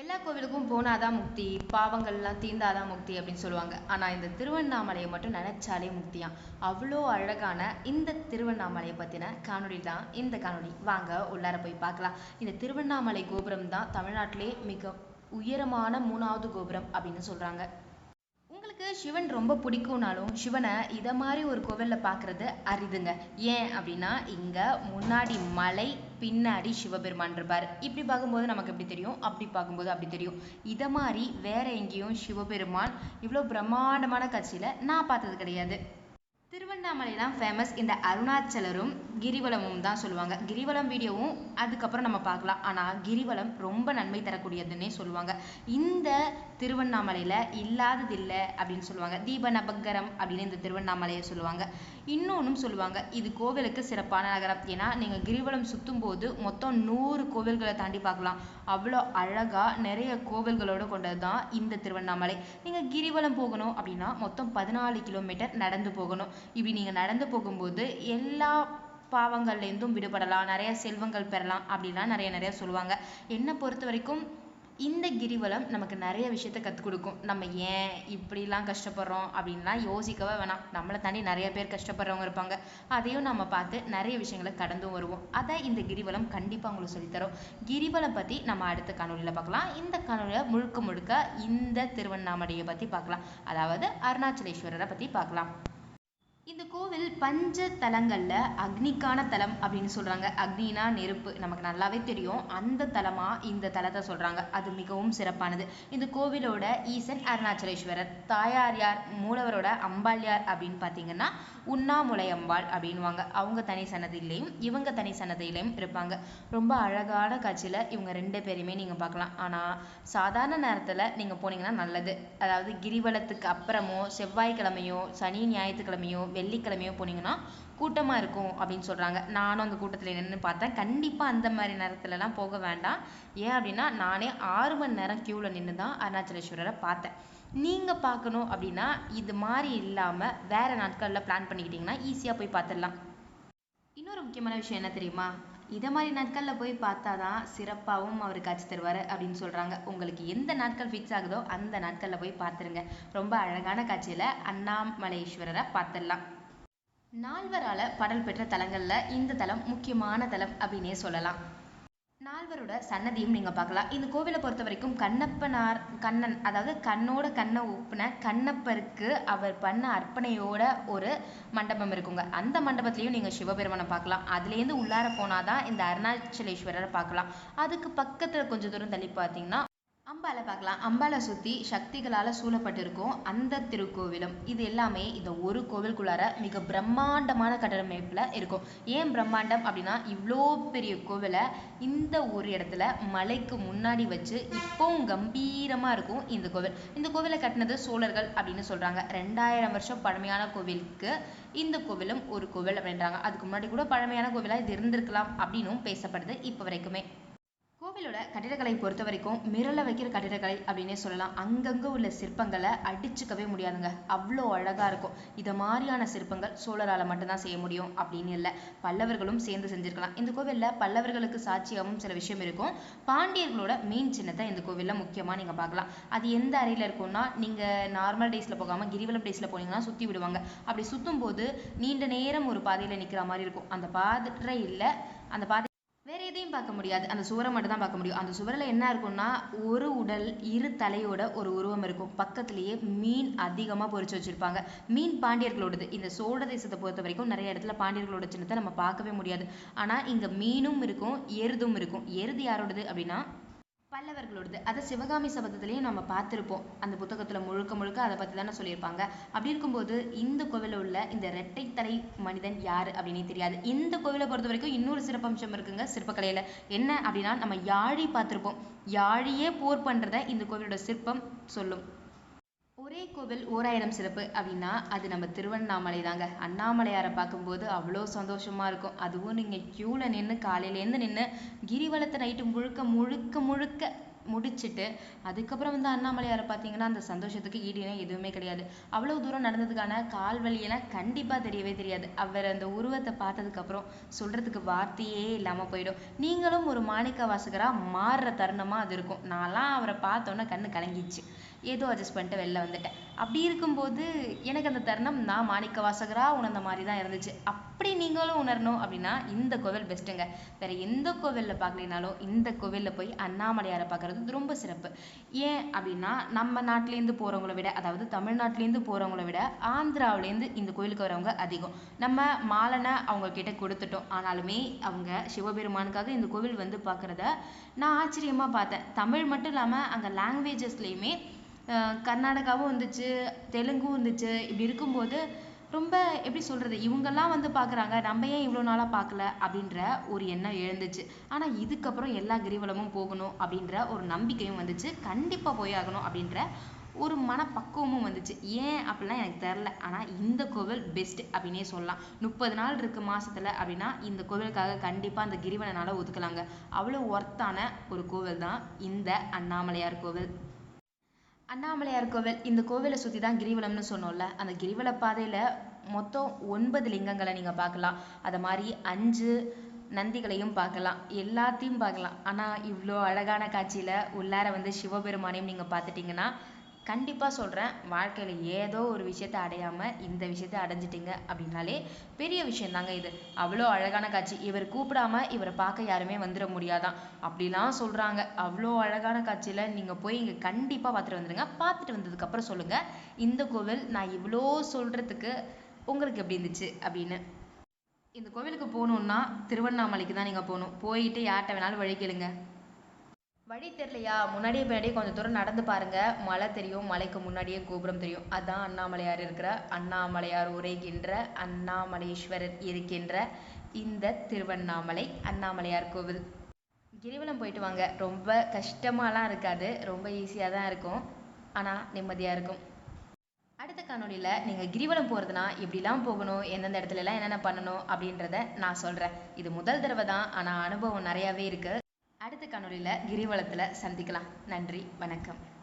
எல்லா கோவிலுக்கும் போனாதான் முக்தி பாவங்கள்லாம் தீர்ந்தாதான் முக்தி அப்படின்னு சொல்லுவாங்க. ஆனால் இந்த திருவண்ணாமலையை மட்டும் நினைச்சாலே முக்தியாம் அவ்வளோ அழகான இந்த திருவண்ணாமலையை பற்றின காணொலி தான் இந்த காணொலி வாங்க உள்ளார போய் பார்க்கலாம். இந்த திருவண்ணாமலை கோபுரம் தான் தமிழ்நாட்டிலே மிக உயரமான மூணாவது கோபுரம் அப்படின்னு சொல்கிறாங்க சிவன் ரொம்ப பிடிக்கும்னாலும் சிவனை இதை மாதிரி ஒரு கோவிலில் பார்க்குறது அரிதுங்க. ஏன் அப்படின்னா இங்கே முன்னாடி மலை பின்னாடி சிவபெருமான் இருப்பார். இப்படி பார்க்கும்போது நமக்கு எப்படி தெரியும்? அப்படி பார்க்கும்போது அப்படி தெரியும். இதை மாதிரி வேற எங்கேயும் சிவபெருமான் இவ்வளோ பிரம்மாண்டமான காட்சியில் நான் பார்த்தது கிடையாது. திருவண்ணாமலை தான் ஃபேமஸ் இந்த அருணாச்சலரும் கிரிவலமும் தான் சொல்லுவாங்க. கிரிவலம் வீடியோவும் அதுக்கப்புறம் நம்ம பார்க்கலாம். ஆனால் கிரிவலம் ரொம்ப நன்மை தரக்கூடியதுன்னே சொல்லுவாங்க. இந்த திருவண்ணாமலையில் இல்லாததில்லை அப்படின்னு சொல்லுவாங்க. தீப நபக்கரம் அப்படின்னு இந்த திருவண்ணாமலையை சொல்லுவாங்க. இன்னொன்றும் சொல்லுவாங்க. இது கோவிலுக்கு சிறப்பான நகரம். ஏன்னா நீங்கள் கிரிவலம் சுற்றும் போது மொத்தம் நூறு கோவில்களை தாண்டி பார்க்கலாம். அவ்வளோ அழகாக நிறைய கோவில்களோடு கொண்டது தான் இந்த திருவண்ணாமலை. நீங்கள் கிரிவலம் போகணும் அப்படின்னா மொத்தம் பதினாலு கிலோமீட்டர் நடந்து போகணும். இப்படி நீங்கள் நடந்து போகும்போது எல்லா பாவங்கள்லேருந்தும் விடுபடலாம் நிறைய செல்வங்கள் பெறலாம் அப்படிலாம் நிறைய நிறைய சொல்லுவாங்க. என்னை பொறுத்த வரைக்கும் இந்த கிரிவலம் நமக்கு நிறைய விஷயத்த கற்றுக் கொடுக்கும். நம்ம ஏன் இப்படிலாம் கஷ்டப்படுறோம் அப்படின்லாம் யோசிக்கவே வேணாம். நம்மளை தாண்டி நிறைய பேர் கஷ்டப்படுறவங்க இருப்பாங்க. அதையும் நம்ம பார்த்து நிறைய விஷயங்களை கடந்தும் வருவோம். அதை இந்த கிரிவலம் கண்டிப்பாக உங்களுக்கு சொல்லித்தரும். கிரிவலம் பற்றி நம்ம அடுத்த காணொலியில் பார்க்கலாம். இந்த காணொலியில் முழுக்க முழுக்க இந்த திருவண்ணாமலையை பற்றி பார்க்கலாம். அதாவது அருணாச்சலேஸ்வரரை பற்றி பார்க்கலாம். இந்த கோவில் பஞ்ச தலங்களில் அக்னிக்கான தலம் அப்படின்னு சொல்கிறாங்க அக்னினா நெருப்பு. நமக்கு நல்லாவே தெரியும். அந்த தலமாக இந்த தலத்தை சொல்கிறாங்க அது மிகவும் சிறப்பானது. இந்த கோவிலோட ஈசன் அருணாச்சலேஸ்வரர் தாயார் யார் மூலவரோட அம்பாள் யார் அப்படின்னு பார்த்தீங்கன்னா உண்ணாமுலை அம்பாள் அப்படின்வாங்க அவங்க தனி சன்னதியிலையும் இவங்க தனி சன்னதியிலையும் இருப்பாங்க. ரொம்ப அழகான காட்சியில் இவங்க ரெண்டு பேரையுமே நீங்கள் பார்க்கலாம். ஆனால் சாதாரண நேரத்தில் நீங்கள் போனீங்கன்னா நல்லது. அதாவது கிரிவலத்துக்கு அப்புறமோ செவ்வாய்க்கிழமையோ சனி ஞாயிற்றுக்கிழமையோ வெள்ளிக்கிழமையோ போனீங்கன்னா கூட்டமாக இருக்கும் அப்படின்னு சொல்கிறாங்க நானும் அந்த கூட்டத்தில் நின்று பார்த்தேன். கண்டிப்பாக அந்த மாதிரி நேரத்துலலாம் போக வேண்டாம். ஏன் அப்படின்னா நானே ஆறு மணி நேரம் க்யூவில் நின்று தான் அருணாச்சலேஸ்வரரை பார்த்தேன். நீங்கள் பார்க்கணும் அப்படின்னா இது மாதிரி இல்லாமல் வேற நாட்களில் பிளான் பண்ணிக்கிட்டிங்கன்னா ஈஸியாக போய் பார்த்துடலாம். இன்னொரு முக்கியமான விஷயம் என்ன தெரியுமா? இதை மாதிரி நாட்கள்ல போய் பார்த்தாதான் சிறப்பாகவும் அவர் காட்சி தருவாரு அப்படின்னு சொல்றாங்க. உங்களுக்கு எந்த நாட்கள் ஃபிக்ஸ் ஆகுதோ அந்த நாட்கள்ல போய் பார்த்துருங்க. ரொம்ப அழகான காட்சியில அண்ணாமலேஸ்வரரை பார்த்துடலாம். நால்வரால பாடல் பெற்ற தலங்கள்ல இந்த தலம் முக்கியமான தலம் அப்படின்னே சொல்லலாம். நால்வரோட சன்னதியும் நீங்க பார்க்கலாம். இந்த கோவிலை பொறுத்த வரைக்கும் கண்ணப்பனார் கண்ணன் அதாவது கண்ணோட கண்ணை ஒப்புன கண்ணப்பருக்கு அவர் பண்ண அர்ப்பணையோட ஒரு மண்டபம் இருக்குங்க. அந்த மண்டபத்திலையும் நீங்க சிவபெருமனை பார்க்கலாம். அதுலேருந்து உள்ளார போனாதான் இந்த அருணாச்சலேஸ்வரரை பார்க்கலாம். அதுக்கு பக்கத்துல கொஞ்ச தூரம் தள்ளி பார்த்தீங்கன்னா அம்பாலை பார்க்கலாம். அம்பாலை சுற்றி சக்திகளால் சூழப்பட்டிருக்கும் அந்த திருக்கோவிலும். இது எல்லாமே இந்த ஒரு கோவிலுக்குள்ளார மிக பிரம்மாண்டமான கட்டமைப்பில் இருக்கும். ஏன் பிரம்மாண்டம் அப்படின்னா இவ்வளோ பெரிய கோவிலை இந்த ஒரு இடத்துல மலைக்கு முன்னாடி வச்சு இப்போவும் கம்பீரமாக இருக்கும் இந்த கோவில். இந்த கோவிலை கட்டினது சோழர்கள் அப்படின்னு சொல்கிறாங்க ரெண்டாயிரம் வருஷம் பழமையான கோவிலுக்கு இந்த கோவிலும் ஒரு கோவில் அப்படின்றாங்க. அதுக்கு முன்னாடி கூட பழமையான கோவிலாக இது இருந்திருக்கலாம் அப்படின்னும் பேசப்படுது இப்போ வரைக்குமே. கோவிலோட கட்டிடக்கலை பொறுத்த வரைக்கும் மிரள வைக்கிற கட்டிடக்கலை அப்படின்னே சொல்லலாம். அங்கங்கே உள்ள சிற்பங்களை அடிச்சுக்கவே முடியாதுங்க. அவ்வளோ அழகாக இருக்கும். இதை மாதிரியான சிற்பங்கள் சோழரால் மட்டும்தான் செய்ய முடியும் அப்படின்னு இல்லை. பல்லவர்களும் சேர்ந்து செஞ்சிருக்கலாம். இந்த கோவிலில் பல்லவர்களுக்கு சாட்சியாகவும் சில விஷயம் இருக்கும். பாண்டியர்களோட மீன் சின்னத்தை இந்த கோவிலில் முக்கியமாக நீங்கள் பார்க்கலாம். அது எந்த அறையில் இருக்கும்னா நீங்கள் நார்மல் டேஸில் போகாமல் கிரிவலம் டேஸில் போனீங்கன்னா சுற்றி விடுவாங்க. அப்படி சுற்றும் போது நீண்ட நேரம் ஒரு பாதையில் நிற்கிற மாதிரி இருக்கும். அந்த பாதை இல்லை. அந்த பாதை பார்க்க முடியாது. அந்த சுவரை மட்டும் தான் பார்க்க முடியும். அந்த சுவரில் என்ன இருக்கும்னா ஒரு உடல் இரு தலையோட ஒரு உருவம் இருக்கும். பக்கத்துலேயே மீன் அதிகமாக பொறிச்சு வச்சுருப்பாங்க. மீன் பாண்டியர்களோடது. இந்த சோழ தேசத்தை பொறுத்த வரைக்கும் நிறைய இடத்துல பாண்டியர்களோட சின்னத்தை நம்ம பார்க்கவே முடியாது. ஆனால் இங்கே மீனும் இருக்கும் எருதும் இருக்கும். எருது யாரோடது அப்படின்னா பல்லவர்களோடது. அதை சிவகாமி சபதத்திலையும் நம்ம பார்த்துருப்போம். அந்த புத்தகத்தில் முழுக்க முழுக்க அதை பற்றி தானே சொல்லியிருப்பாங்க. அப்படி இருக்கும்போது இந்த கோவிலில் உள்ள இந்த இரட்டை தலை மனிதன் யார் அப்படின்னே தெரியாது. இந்த கோவிலை பொறுத்த வரைக்கும் இன்னொரு சிறப்பம்சம் இருக்குங்க சிற்பக்கலையில். என்ன அப்படின்னா நம்ம யாழி பார்த்துருப்போம். யாழியே போர் பண்ணுறத இந்த கோவிலோட சிற்பம் சொல்லும். ஒரே கோவில் ஓராயிரம் சிறப்பு அப்படின்னா அது நம்ம திருவண்ணாமலை தாங்க அண்ணாமலையாரை பார்க்கும்போது அவ்வளோ சந்தோஷமாக இருக்கும். அதுவும் நீங்கள் க்யூவில் நின்று காலையிலேருந்து நின்று கிரிவலத்தை நைட்டு முழுக்க முழுக்க முழுக்க முடிச்சுட்டு அதுக்கப்புறம் வந்து அண்ணாமலையாரை பார்த்தீங்கன்னா அந்த சந்தோஷத்துக்கு ஈடு எதுவுமே கிடையாது. அவ்வளோ தூரம் நடந்ததுக்கான கால் வலியெல்லாம் கண்டிப்பாக தெரியவே தெரியாது. அவர் அந்த உருவத்தை பார்த்ததுக்கப்புறம் சொல்கிறதுக்கு வார்த்தையே இல்லாமல் போயிடும். நீங்களும் ஒரு மாணிக்க வாசகராக மாறுற தருணமாக அது இருக்கும். நான்லாம் அவரை பார்த்தோன்னே கண்ணு கலங்கிச்சு ஏதோ அட்ஜஸ்ட் பண்ணிட்டு வெளில வந்துட்டேன். அப்படி இருக்கும்போது எனக்கு அந்த தருணம் நான் மாணிக்க வாசகரா? உணர்ந்த மாதிரி தான் இருந்துச்சு. அப்படி நீங்களும் உணரணும் அப்படின்னா இந்த கோவில் பெஸ்ட்டுங்க வேற எந்த கோவிலில் பார்க்கலினாலும் இந்த கோவிலில் போய் அண்ணாமலையாரை பார்க்கறது ரொம்ப சிறப்பு. ஏன் அப்படின்னா நம்ம நாட்டிலேருந்து போகிறவங்கள விட அதாவது தமிழ்நாட்டிலேருந்து போகிறவங்கள விட ஆந்திராவிலேருந்து இந்த கோயிலுக்கு வரவங்க அதிகம். நம்ம மாலனை அவங்க கிட்ட கொடுத்துட்டோம். ஆனாலுமே அவங்க சிவபெருமானுக்காக இந்த கோவில் வந்து பார்க்குறத நான் ஆச்சரியமாக பார்த்தேன். தமிழ் மட்டும் இல்லாமல் அங்கே லாங்குவேஜஸ்லேயுமே கர்நாடகாவும் இருந்துச்சு தெலுங்கும் இருந்துச்சு இப்படி இருக்கும்போது ரொம்ப எப்படி சொல்றது இவங்கெல்லாம் வந்து பார்க்குறாங்க நம்ம ஏன் இவ்வளோ நாளாக பார்க்கல அப்படின்ற ஒரு எண்ணம் எழுந்துச்சு. ஆனால் இதுக்கப்புறம் எல்லா கிரிவலமும் போகணும் அப்படின்ற ஒரு நம்பிக்கையும் வந்துச்சு. கண்டிப்பாக போய் ஆகணும் அப்படின்ற ஒரு மனப்பக்குவமும் வந்துச்சு. ஏன் அப்படிலாம் எனக்கு தெரில ஆனால் இந்த கோவில் பெஸ்ட் அப்படின்னே சொல்லலாம். முப்பது நாள் இருக்கு மாசத்துல அப்படின்னா இந்த கோவிலுக்காக கண்டிப்பாக அந்த கிரிவலனால ஒதுக்கலாங்க. அவ்வளோ ஒர்த்தான ஒரு கோவில் தான் இந்த அண்ணாமலையார் கோவில். அண்ணாமலையார் கோவில் இந்த கோவிலை சுற்றி தான் கிரிவலம்னு சொன்னோம்ல அந்த கிரிவல பாதையில் மொத்தம் ஒன்பது லிங்கங்களை நீங்கள் பார்க்கலாம். அதை மாதிரி அஞ்சு நந்திகளையும் பார்க்கலாம். எல்லாத்தையும் பார்க்கலாம். ஆனால் இவ்வளோ அழகான காட்சியில் உள்ளார வந்து சிவபெருமானையும் நீங்கள் பார்த்துட்டிங்கன்னா கண்டிப்பாக சொல்கிறேன் வாழ்க்கையில் ஏதோ ஒரு விஷயத்தை அடையாமல் இந்த விஷயத்தை அடைஞ்சிட்டிங்க அப்படின்னாலே பெரிய விஷயம் தாங்க இது. அவ்வளோ அழகான காட்சி. இவர் கூப்பிடாம இவரை பார்க்க யாருமே வந்துட முடியாதான். அப்படிலாம் சொல்கிறாங்க அவ்வளோ அழகான காட்சியில் நீங்கள் போய் இங்கே கண்டிப்பாக பார்த்துட்டு வந்துடுங்க பார்த்துட்டு வந்ததுக்கப்புறம் சொல்லுங்கள் இந்த கோவில் நான் இவ்வளோ சொல்கிறதுக்கு உங்களுக்கு எப்படி இருந்துச்சு அப்படின்னு. இந்த கோவிலுக்கு போகணுன்னா திருவண்ணாமலைக்கு தான் நீங்கள் போகணும். போயிட்டு யார்கிட்ட வேணாலும் வழி கேளுங்க. வழி தெரியலையா? முன்னாடியே பின்னாடியே கொஞ்சம் தூரம் நடந்து பாருங்க. மலை தெரியும். மலைக்கு முன்னாடியே கோபுரம் தெரியும். அதான் அண்ணாமலையார் இருக்கிற அண்ணாமலையார் உரைகின்ற அண்ணாமலேஸ்வரர் இருக்கின்ற இந்த திருவண்ணாமலை அண்ணாமலையார் கோவில். கிரிவலம் போயிட்டு வாங்க. ரொம்ப கஷ்டமாலாம் இருக்காது. ரொம்ப ஈஸியாக தான் இருக்கும். ஆனால் நிம்மதியாக இருக்கும். அடுத்த காணொலியில் நீங்கள் கிரிவலம் போகிறதுனா எப்படிலாம் போகணும்? எந்தெந்த இடத்துலலாம் என்னென்ன பண்ணணும்? அப்படின்றத நான் சொல்கிறேன் இது முதல் தடவை தான். ஆனால் அனுபவம் நிறையாவே இருக்கு. அடுத்த கணொலியில் கிரிவலத்துல சந்திக்கலாம். நன்றி. வணக்கம்.